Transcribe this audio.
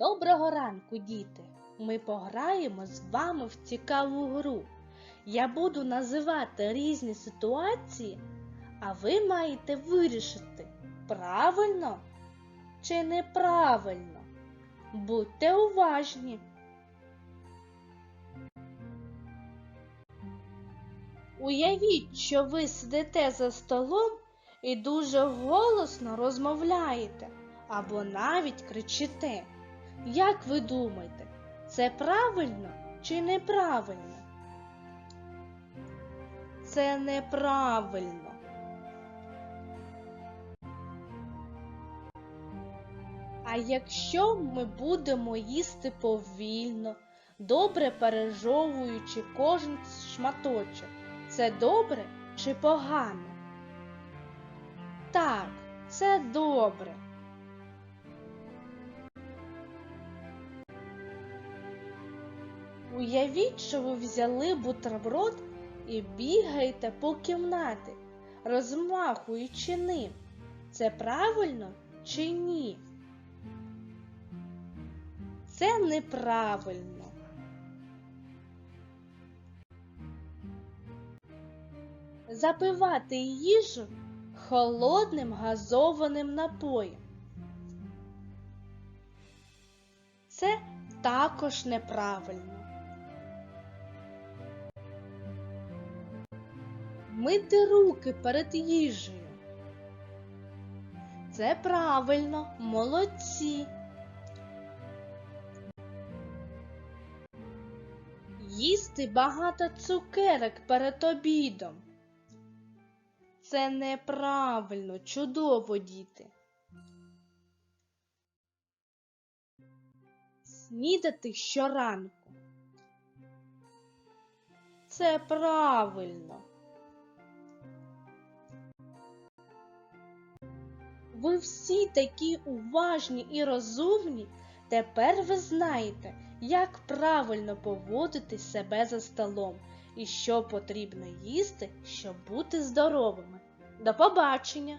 Доброго ранку, діти! Ми пограємо з вами в цікаву гру. Я буду називати різні ситуації, а ви маєте вирішити, правильно чи неправильно. Будьте уважні. Уявіть, що ви сидите за столом і дуже голосно розмовляєте або навіть кричите. Як ви думаєте, це правильно чи неправильно? Це неправильно. А якщо ми будемо їсти повільно, добре пережовуючи кожен шматочок, це добре чи погано? Так, це добре. Уявіть, що ви взяли бутерброд і бігаєте по кімнаті, розмахуючи ним. Це правильно чи ні? Це неправильно. Запивати їжу холодним газованим напоєм. Це також неправильно. Мити руки перед їжею. Це правильно, молодці. Їсти багато цукерок перед обідом. Це неправильно, чудово, діти. Снідати щоранку. Це правильно. Ви всі такі уважні і розумні. Тепер ви знаєте, як правильно поводити себе за столом і що потрібно їсти, щоб бути здоровими. До побачення!